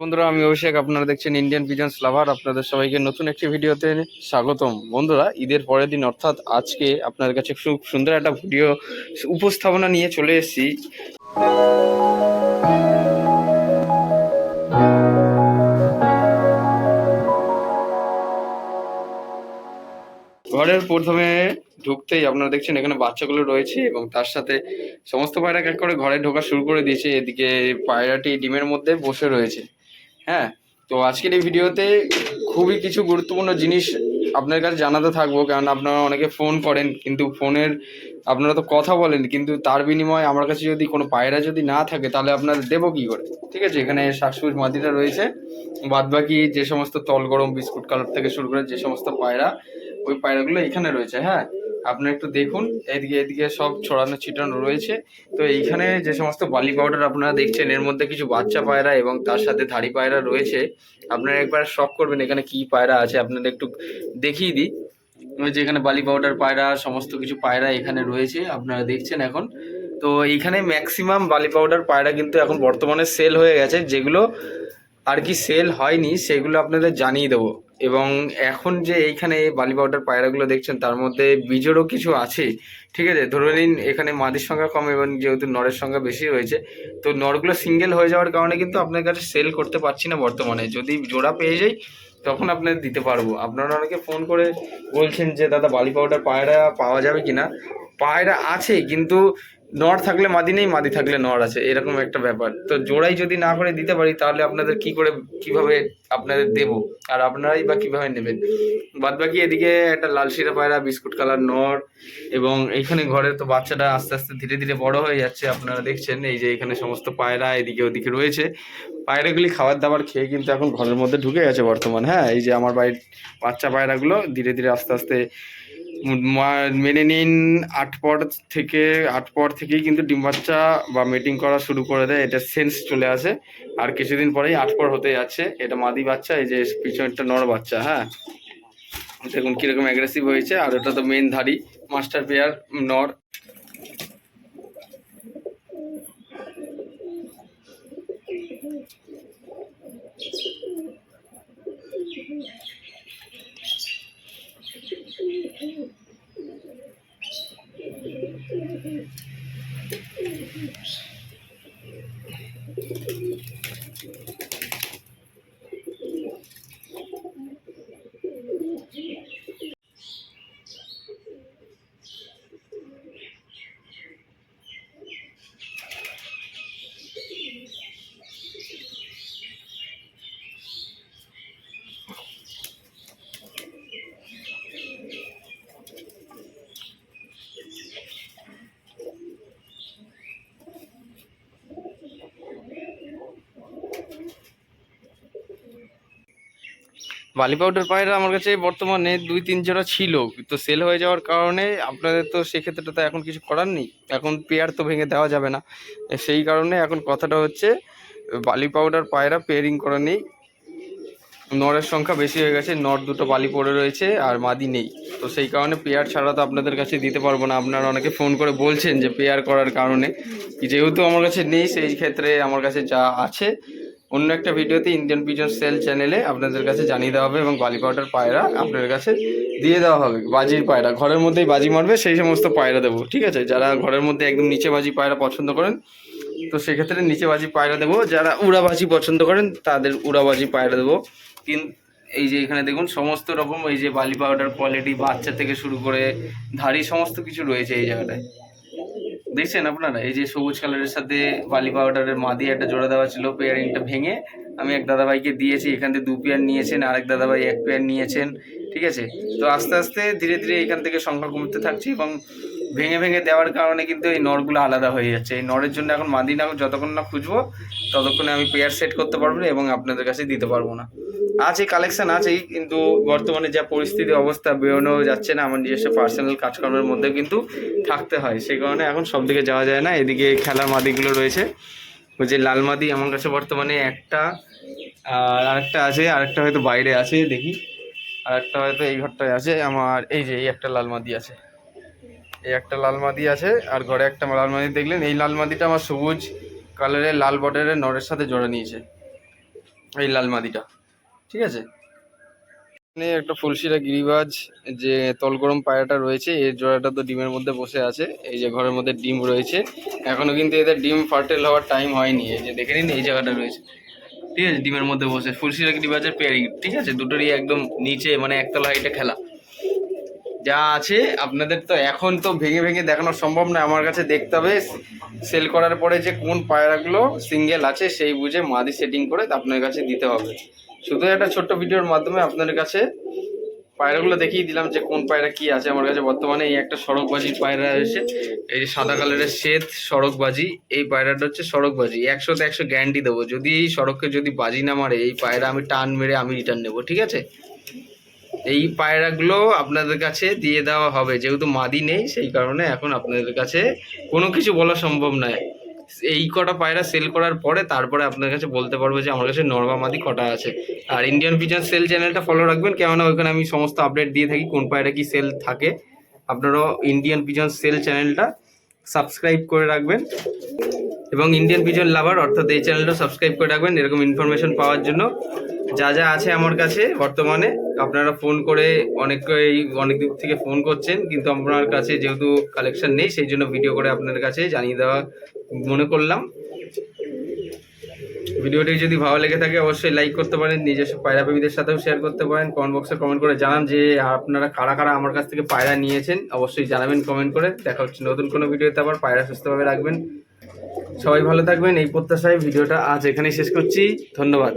বন্ধুরা, আমি অভিষেক, আপনারা দেখছেন ইন্ডিয়ান পিজন্স লাভার আপনাদের সবাইকে নতুন একটি ভিডিওতে স্বাগতম। বন্ধুরা, ঈদের পরের দিন, অর্থাৎ আজকে আপনাদের কাছে খুব সুন্দর একটা ভিডিও উপস্থাপনা নিয়ে চলে এসেছি। ঘরের প্রথমে ঢুকতেই আপনারা দেখছেন এখানে বাচ্চাগুলো রয়েছে এবং তার সাথে সমস্ত পায়রা এক করে ঘরে ঢোকা শুরু করে দিয়েছে। এদিকে পায়রাটি ডিমের মধ্যে বসে রয়েছে। হ্যাঁ তো আজকের এই ভিডিওতে খুবই কিছু গুরুত্বপূর্ণ জিনিস আপনার কাছে জানাতে থাকব, কারণ আপনারা অনেকে ফোন করেন, কিন্তু ফোনের আপনারা তো কথা বলেন, কিন্তু তার বিনিময়ে আমার কাছে যদি কোনো পায়রা যদি না থাকে, তাহলে আপনাদের দেবো কী করে? ঠিক আছে, এখানে শাকসবুজ মাটিটা রয়েছে বাদ বাকি যে সমস্ত তল গরম বিস্কুট কালার থেকে শুরু করে যে সমস্ত পায়রা, ওই পায়রাগুলো এখানে রয়েছে হ্যাঁ। আপনি একটু দেখুন, এদিকে এদিকে সব ছড়ানো, ছিটানো রয়েছে। তো এইখানে যে সমস্ত বালি পাউডার আপনারা দেখছেন, এর মধ্যে কিছু বাচ্চা পায়রা এবং তার সাথে ধাড়ি পায়রা রয়েছে। আপনারা একবার শখ করবেন এখানে কি পায়রা আছে, আপনাদের একটু দেখিয়ে দিই। ওই যে এখানে বালি পাউডার পায়রা, সমস্ত কিছু পায়রা এখানে রয়েছে, আপনারা দেখছেন এখন। তো এইখানে ম্যাক্সিমাম বালি পাউডার পায়রা কিন্তু এখন বর্তমানে সেল হয়ে গেছে, যেগুলো আর কি সেল হয়নি, সেগুলো আপনাদের জানিয়ে দেবো। এবং এখন যে এইখানে বালি পাউডার পায়রাগুলো দেখছেন, তার মধ্যে বীজেরও কিছু আছে। ঠিক আছে? ধরে নিন, এখানে মাদির সংখ্যা কম এবং যেহেতু নরের সংখ্যা বেশি রয়েছে, তো নরগুলো সিঙ্গেল হয়ে যাওয়ার কারণে কিন্তু আপনার কাছে সেল করতে পারছি না বর্তমানে। যদি জোড়া পেয়ে যাই, তখন আপনাদের দিতে পারব। আপনারা অনেকে ফোন করে বলছেন যে, দাদা, বালি পাউডার পায়রা পাওয়া যাবে কি না পায়রা আছে, কিন্তু নর থাকলে মাদি নেই, মাদি থাকলে নর আছে, এরকম একটা ব্যাপার। তো জোড়াই যদি না করে দিতে পারি, তাহলে আপনাদের কি করে, কীভাবে আপনাদের দেবো? আর আপনারাই বা কীভাবে নেবেন? বাদ বাকি এদিকে একটা লাল শিরা পায়রা, বিস্কুট কালার নর, এবং এইখানে ঘরে তো বাচ্চাটা আস্তে আস্তে ধীরে ধীরে বড় হয়ে যাচ্ছে। আপনারা দেখছেন, এই যে এখানে সমস্ত পায়রা এদিকে ওদিকে রয়েছে। পায়রাগুলি খাবার দাবার খেয়ে কিন্তু এখন ঘরের মধ্যে ঢুকে গেছে বর্তমান। হ্যাঁ এই যে আমার বাড়ির বাচ্চা পায়রাগুলো ধীরে ধীরে আস্তে আস্তে মেনে নিন, আট পর থেকে, আট পর থেকেই কিন্তু ডিম বাচ্চা বা মিটিং করা শুরু করে দেয়। এটা সেন্স চলে আসে। আর কিছুদিন পরেই আট পর হতে যাচ্ছে। এটা মাদি বাচ্চা, এই যে পিছনেরটা নর বাচ্চা হ্যাঁ? দেখুন কীরকম অ্যাগ্রেসিভ হয়েছে। আর ওটা তো মেন ধাড়ি মাস্টার পেয়ার নর। বালি পাউডার পায়রা আমার কাছে বর্তমানে দুই তিন জোড়া ছিল তো সেল হয়ে যাওয়ার কারণে আপনাদের তো সেক্ষেত্রে তো এখন কিছু করার নেই। এখন পেয়ার তো ভেঙে দেওয়া যাবে না। সেই কারণে এখন কথাটা হচ্ছে বালি পাউডার পায়রা পেয়ারিং করা নেই। নরের সংখ্যা বেশি হয়ে গেছে, নর দুটো বালি পড়ে রয়েছে আর মাদি নেই। তো সেই কারণে পেয়ার ছাড়া তো আপনাদের কাছে দিতে পারব না। আপনারা অনেকে ফোন করে বলছেন যে পেয়ার করার কারণে। যেহেতু আমার কাছে নেই, সেই ক্ষেত্রে আমার কাছে যা আছে অন্য একটা ভিডিওতে ইন্ডিয়ান পিজন সেল চ্যানেলে আপনাদের কাছে জানিয়ে দেওয়া হবে এবং বালি পাউডার পায়রা আপনাদের কাছে দিয়ে দেওয়া হবে, বাজির পায়রা। ঘরের মধ্যেই বাজি মারবে, সেই সমস্ত পায়রা দেবো, ঠিক আছে? যারা ঘরের মধ্যে একদম নিচে বাজি পায়রা পছন্দ করেন, তো সেক্ষেত্রে নিচে বাজি পায়রা দেবো। যারা উড়াবাজি পছন্দ করেন, তাদের উড়াবাজি পায়রা দেবো। কিন্তু এই যে এখানে দেখুন, সমস্ত রকম এই যে বালি পাউডার কোয়ালিটি বাচ্চা থেকে শুরু করে ধাড়ি, সমস্ত কিছু রয়েছে এই জায়গাটায়। দেখছেন আপনারা? এই যে সবুজ কালারের সাথে বালি পাউডারের মাদি একটা জোড়া দেওয়া ছিল পেয়ারিংটা ভেঙে আমি এক দাদাভাইকে দিয়েছি, এখান থেকে দু পেয়ার নিয়েছেন, আরেক দাদাভাই এক পেয়ার নিয়েছেন, ঠিক আছে? তো আস্তে আস্তে ধীরে ধীরে এখান থেকে সংখ্যা কমতে থাকছে এবং ভেঙে ভেঙে দেওয়ার কারণে কিন্তু এই নরগুলো আলাদা হয়ে যাচ্ছে। এই নরের জন্য এখন মাদি না যতক্ষণ না খুঁজবো, ততক্ষণে আমি পেয়ার সেট করতে পারব না এবং আপনাদের কাছে দিতে পারব না। আছে কালেকশন আছেই কিন্তু বর্তমানে যা পরিস্থিতি, অবস্থা, বেরোনো যাচ্ছে না, আমার নিজস্ব পার্সোনাল কাজকর্মের মধ্যে কিন্তু থাকতে হয়। সেই কারণে এখন সব দিকে যাওয়া যায় না, এদিকে খেলার মাদিগুলো রয়েছে। ওই যে লাল মাদি আমার কাছে বর্তমানে একটা, আর আরেকটা আছে, আরেকটা হয়তো বাইরে আছে, দেখি। আর একটা হয়তো এই ঘরটায় আছে, আমার এই যে, এই একটা লাল মাদি আছে। এই একটা লাল মাদি আছে, আর ঘরে একটা লাল মাদি, দেখলেন? এই লাল মাদিটা আমার সবুজ কালারের লাল বর্ডারের নরের সাথে জড়ে নিয়েছে। এই লাল মাদিটা। ঠিক আছে? এখানে একটা ফুলশিরা গিরিবাজ, যে তলগরম পায়রাটা রয়েছে, এর জোড়াটা তো ডিমের মধ্যে বসে আছে, এই যে ঘরের মধ্যে ডিম রয়েছে। এখনও কিন্তু এদের ডিম ফার্টেল হওয়ার টাইম হয়নি, এই যে দেখে নিন এই জায়গাটা রয়েছে। ঠিক আছে, ডিমের মধ্যে বসে, ফুলশিরা গিরিবাজের পেয়ারিং ঠিক আছে, দুটোরই একদম নিচে মানে একতলা হাইটে খেলা। যা আছে আপনাদের তো এখন তো ভেঙে ভেঙে দেখানো সম্ভব না, আমার কাছে দেখতে হবে। সেল করার পরে যে কোন পায়রাগুলো সিঙ্গেল আছে, সেই বুঝে মাদি সেটিং করে আপনার কাছে দিতে হবে। শুধু একটা ছোট্ট ভিডিওর মাধ্যমে আপনাদের কাছে পায়রাগুলো দেখিয়ে দিলাম যে কোন পায়রা কি আছে। আমার কাছে বর্তমানে এই একটা সড়কবাজির পায়রা এসে এই সাদা কালারের শ্বেত সড়কবাজি, এই পায়রাটা হচ্ছে সড়কবাজি। একশোতে একশো গ্যারান্টি দেবো। যদি এই সড়ককে যদি বাজি না মারে, এই পায়রা আমি টান মেরে আমি রিটার্ন নেব, ঠিক আছে? এই পায়রাগুলো আপনাদের কাছে দিয়ে দেওয়া হবে। যেহেতু মাদি নেই, সেই কারণে এখন আপনাদের কাছে কোনো কিছু বলা সম্ভব নয়। এই কটা পায়রা সেল করার পরে তারপরে আপনার কাছে বলতে পারব যে আমার কাছে নর্মা মাদি কটা আছে। আর ইন্ডিয়ান পিজন সেল চ্যানেলটা ফলো রাখবেন, কেননা ওইখানে আমি সমস্ত আপডেট দিয়ে থাকি কোন পায়রা কি সেল থাকে। আপনারাও ইন্ডিয়ান পিজন সেল চ্যানেলটা সাবস্ক্রাইব করে রাখবেন। এবং ইন্ডিয়ান পিজন লাভার অর্থাৎ এই চ্যানেলটা সাবস্ক্রাইব করে রাখবেন, এরকম ইনফরমেশন পাওয়ার জন্য। যা যা আছে আমার কাছে বর্তমানে, আপনারা ফোন করে অনেকেই অনেক দিক থেকে ফোন করছেন, কিন্তু আপনার কাছে যেহেতু কালেকশন নেই, সেই জন্য ভিডিও করে আপনাদের কাছে জানিয়ে দেওয়া মনে করলাম। ভিডিওটি যদি ভালো লেগে থাকে, অবশ্যই লাইক করতে পারেন, নিজস্ব পায়রা প্রেমীদের সাথেও শেয়ার করতে পারেন। কমেন্ট বক্সে কমেন্ট করে জানান যে আপনারা কারা কারা আমার কাছ থেকে পায়রা নিয়েছেন। অবশ্যই জানাবেন কমেন্ট করে। দেখা হচ্ছে নতুন কোনো ভিডিওতে আবার। পায়রা সুস্থভাবে রাখবেন। সবাই ভালো থাকবেন। এই প্রত্যাশায় ভিডিওটা আজ এখানেই শেষ করছি। ধন্যবাদ.